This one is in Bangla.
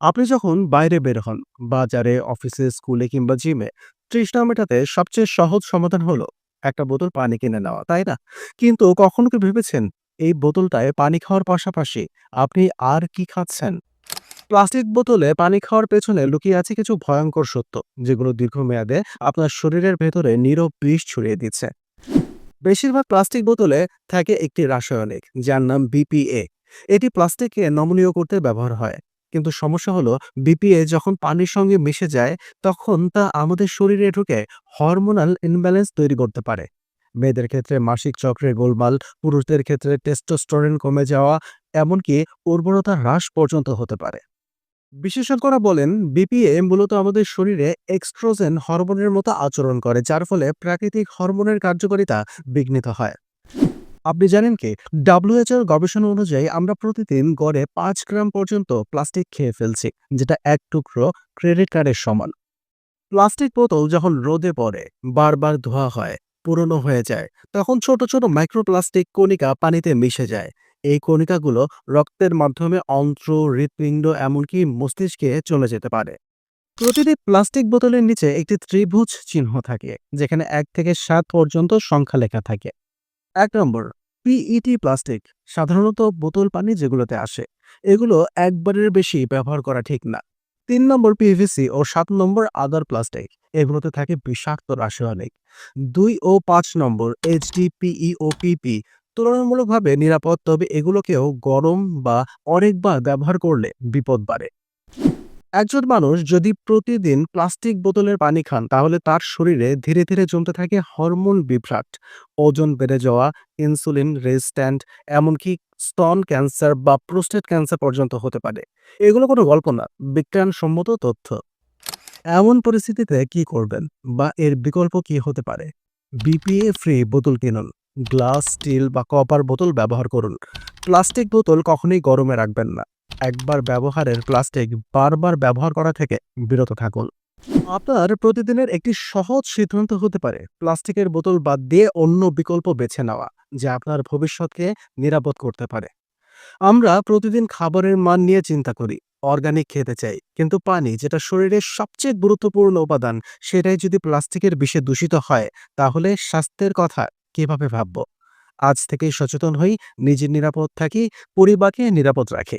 আপনি যখন বাইরে বের হন, বাজারে, অফিসে, স্কুলে কিংবা জিমে, তৃষ্ণা মেটাতে সবচেয়ে সহজ সমাধান হলো একটা বোতল পানি কিনে নেওয়া, তাই না? কিন্তু কখনো কি ভেবেছেন এই বোতলটায় পানি খাওয়ার পাশাপাশি আপনি আর কি খাচ্ছেন? প্লাস্টিক বোতলে পানি খাওয়ার পেছনে লুকিয়ে আছে কিছু ভয়ঙ্কর সত্য, যেগুলো দীর্ঘমেয়াদে আপনার শরীরের ভেতরে নীরব বিষ ছড়িয়ে দিচ্ছে। বেশিরভাগ প্লাস্টিক বোতলে থাকে একটি রাসায়নিক যার নাম বিপিএ এটি প্লাস্টিককে নমনীয় করতে ব্যবহার হয় কিন্তু সমস্যা হলো, বিপিএ যখন পানির সঙ্গে মিশে যায়, তখন তা আমাদের শরীরে ঢুকে হরমোনাল ইনব্যালেন্স তৈরি করতে পারে। মেয়েদের ক্ষেত্রে মাসিক চক্রে গোলমাল, পুরুষদের ক্ষেত্রে টেস্টোস্টেরন কমে যাওয়া, এমনকি উর্বরতা হ্রাস পর্যন্ত হতে পারে। বিশেষজ্ঞরা বলেন, বিপিএ মূলত আমাদের শরীরে এক্সট্রোজেন হরমোনের মতো আচরণ করে, যার ফলে প্রাকৃতিক হরমোনের কার্যকারিতা বিঘ্নিত হয়। আপনি জানেন কি? ডাব্লিউএইচওর গবেষণা অনুযায়ী আমরা প্রতিদিন গড়ে পাঁচ গ্রাম পর্যন্ত প্লাস্টিক খেয়ে ফেলছি, যেটা এক টুকরো ক্রেডিট কার্ডের সমান। প্লাস্টিক বোতল যখন রোদে পড়ে, বারবার ধোয়া হয়, পুরনো হয়ে যায়, তখন ছোট ছোট মাইক্রোপ্লাস্টিক কণিকা পানিতে মিশে যায়। এই কণিকাগুলো রক্তের মাধ্যমে অন্ত্র, হৃৎপিণ্ড, এমনকি মস্তিষ্কে চলে যেতে পারে। প্রতিটি প্লাস্টিক বোতলের নিচে একটি ত্রিভুজ চিহ্ন থাকে, যেখানে এক থেকে সাত পর্যন্ত সংখ্যা লেখা থাকে। এক নম্বর পিইটি প্লাস্টিক সাধারণত বোতল পানি যেগুলোতে আসে। এগুলো একবারের বেশি ব্যবহার করা ঠিক না। তিন নম্বর পিভিসি ও সাত নম্বর আদার প্লাস্টিক এগুলোতে থাকে বিষাক্ত রাসায়নিক। দুই ও পাঁচ নম্বর এইচডিপিই ও পিপি তুলনামূলকভাবে নিরাপদ, তবে এগুলোকেও গরম বা অনেকবার ব্যবহার করলে বিপদ বাড়ে। একজন মানুষ যদি প্রতিদিন প্লাস্টিক বোতলের পানি খান, তাহলে তার শরীরে ধীরে ধীরে জমতে থাকে হরমোন বিভ্রাট। ওজন বেড়ে যাওয়া, ইনসুলিন রেজিস্ট্যান্ট, এমনকি স্তন ক্যান্সার বা প্রোস্টেট ক্যান্সার পর্যন্ত হতে পারে। এগুলো কোনো গল্প না, বিজ্ঞানসম্মত তথ্য। এমন পরিস্থিতিতে কি করবেন বা এর বিকল্প কি হতে পারে? বিপিএ ফ্রি বোতল কিনুন গ্লাস স্টিল বা কপার বোতল ব্যবহার করুন। প্লাস্টিক বোতল কখনোই গরমে রাখবেন না। একবার ব্যবহারের প্লাস্টিক বারবার ব্যবহার করা থেকে বিরত থাকুন। আপনার প্রতিদিনের একটি সহজ সিদ্ধান্ত হতে পারে। প্লাস্টিকের বোতল বাদ দিয়ে অন্য বিকল্প বেছে নেওয়া, যা আপনার ভবিষ্যৎকে নিরাপদ করতে পারে। আমরা প্রতিদিন খাবারের মান নিয়ে চিন্তা করি, অর্গানিক খেতে চাই, কিন্তু পানি, যেটা শরীরের সবচেয়ে গুরুত্বপূর্ণ উপাদান, সেটাই যদি প্লাস্টিকের বিষে দূষিত হয়, তাহলে স্বাস্থ্যের কথা কীভাবে ভাবব? আজ থেকেই সচেতন হই, নিজের নিরাপদ থাকি, পরিবারকে নিরাপদ রাখি।